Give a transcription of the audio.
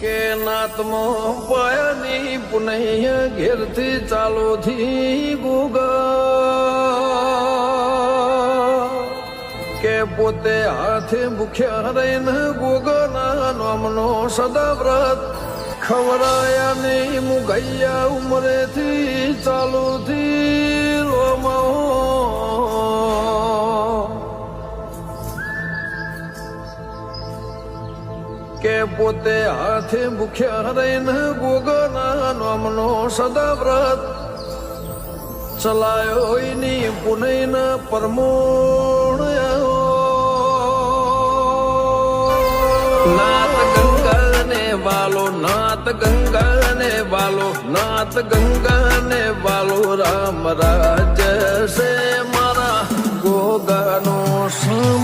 કે નાતમો પાયાની પુનૈય ઘેરથી ચાલો થી ગુગ. કે પોતે હાથે ભૂખ્યા રહીને ગોગના નામનો સદા વ્રત ખવરાયાની મુગૈયા ઉમરેથી ચાલુ કે પોતે હાથે ભૂખ્યા રહીને ગોગના નોમનો સદા વ્રત ચલાયો ની પુનૈના પરમો નાથ ગંગા ને વાલો, નાથ ગંગા ને વાલો, નાથ ગંગા ને વાલો, રામ રાજ મારા ગોગાનો સા